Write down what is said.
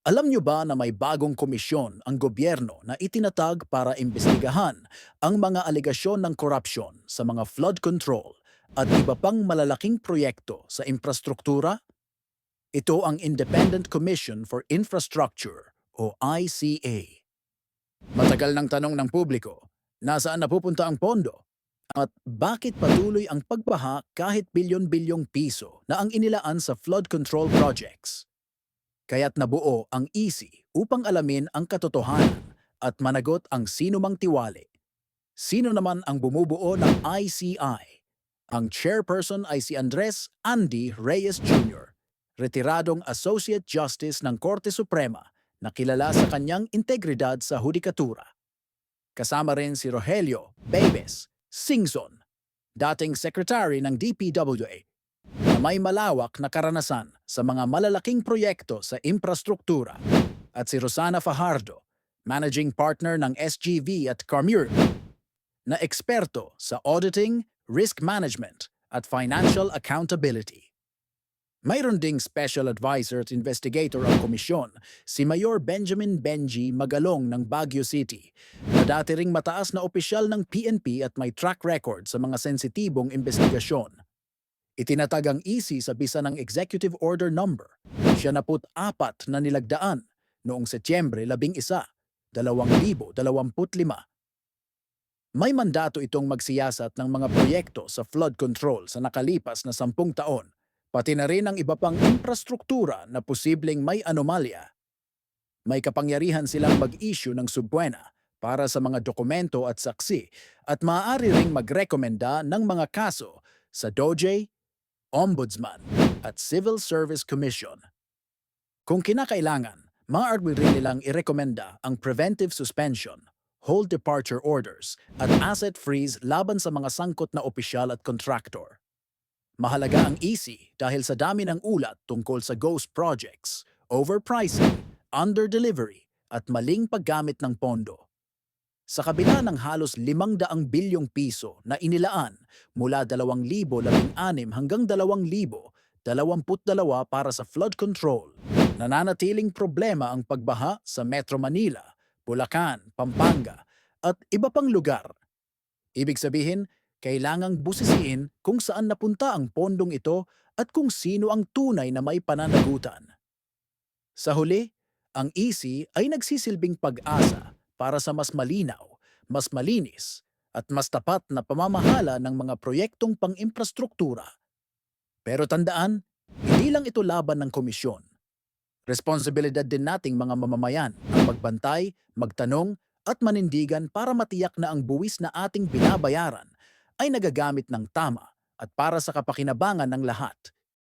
Alam niyo ba na may bagong komisyon ang gobyerno na itinatag para imbestigahan ang mga alegasyon ng korupsyon sa mga flood control at iba pang malalaking proyekto sa infrastruktura? Ito ang Independent Commission for Infrastructure o ICA. Matagal ng tanong ng publiko, nasaan napupunta ang pondo? At bakit patuloy ang pagbaha kahit bilyon-bilyong piso na ang inilaan sa flood control projects? Kaya't nabuo ang EC upang alamin ang katotohanan at managot ang sinumang tiwali. Sino naman ang bumubuo ng ICI? Ang chairperson ay si Andres Andy Reyes Jr., retiradong Associate Justice ng Korte Suprema na kilala sa kanyang integridad sa hudikatura. Kasama rin si Rogelio Bebes Singson, dating Secretary ng DPWA na may malawak na karanasan sa mga malalaking proyekto sa infrastruktura at si Rosana Fajardo, Managing Partner ng SGV at Carmur, na eksperto sa auditing, risk management at financial accountability. Mayroon ding special advisor at investigator ang komisyon, si Mayor Benjamin Benji Magalong ng Baguio City, na dati ring mataas na opisyal ng PNP at may track record sa mga sensitibong investigasyon. Itinatag ang EC sa bisa ng Executive Order Number, siya naput apat na nilagdaan noong Setyembre 11, 2025. May mandato itong magsiyasat ng mga proyekto sa flood control sa nakalipas na sampung taon, pati na rin ang iba pang infrastruktura na posibleng may anomalya. May kapangyarihan silang mag-issue ng subbuena para sa mga dokumento at saksi at maaari ring magrekomenda ng mga kaso sa DOJ, Ombudsman at Civil Service Commission. Kung kinakailangan, maaari rin nilang irekomenda ang preventive suspension, hold departure orders at asset freeze laban sa mga sangkot na opisyal at contractor. Mahalaga ang EC dahil sa dami ng ulat tungkol sa ghost projects, overpricing, underdelivery at maling paggamit ng pondo. Sa kabila ng halos 500 bilyong piso na inilaan mula 2016 hanggang 2022 para sa flood control, nananatiling problema ang pagbaha sa Metro Manila, Bulacan, Pampanga at iba pang lugar. Ibig sabihin, kailangang busisiin kung saan napunta ang pondong ito at kung sino ang tunay na may pananagutan. Sa huli, ang EC ay nagsisilbing pag-asa para sa mas malinaw, mas malinis, at mas tapat na pamamahala ng mga proyektong pang-infrastruktura. Pero tandaan, hindi lang ito laban ng komisyon. Responsibilidad din nating mga mamamayan ang magbantay, magtanong, at manindigan para matiyak na ang buwis na ating binabayaran ay nagagamit ng tama at para sa kapakinabangan ng lahat.